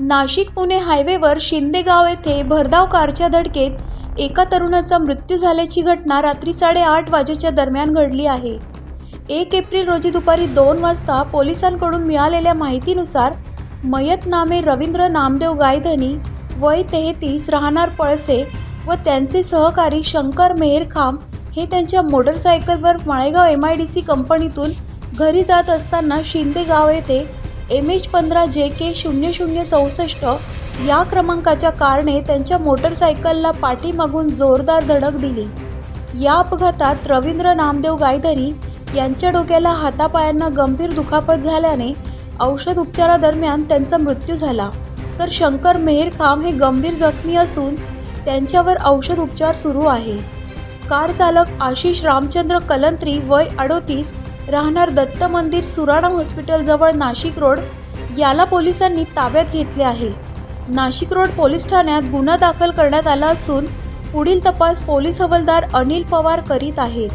नाशिक पुणे हायवेवर शिंदेगाव येथे भरधाव कारच्या धडकेत एका तरुणाचा मृत्यू झाल्याची घटना रात्री साडेआठ वाजेच्या दरम्यान घडली आहे. एक एप्रिल रोजी दुपारी दोन वाजता पोलिसांकडून मिळालेल्या माहितीनुसार मयत नामे रवींद्र नामदेव गायधनी वय तेहतीस राहणार पळसे व त्यांचे सहकारी शंकर मेहरखाम हे त्यांच्या मोटरसायकलवर Malegaon M I D C कंपनीतून घरी जात असताना शिंदे गाव येथे एम एच पंधरा जे के शून्य शून्य चौसष्ट या क्रमांकाच्या कारने त्यांच्या मोटरसायकलला पाठीमागून जोरदार धडक दिली. या अपघातात रवींद्र नामदेव गायधरी यांच्या डोक्याला हातापायांना गंभीर दुखापत झाल्याने औषध उपचारादरम्यान त्यांचा मृत्यू झाला. तर शंकर मेहरखाम हे गंभीर जखमी असून त्यांच्यावर औषध उपचार सुरू आहे. कार चालक आशिष रामचंद्र कलंत्री वय अडोतीस राहणार दत्त मंदिर सुराणा हॉस्पिटलजवळ नाशिक रोड याला पोलिसांनी ताब्यात घेतले आहे. नाशिक रोड पोलीस ठाण्यात गुन्हा दाखल करण्यात आला असून पुढील तपास पोलीस हवालदार अनिल पवार करीत आहेत.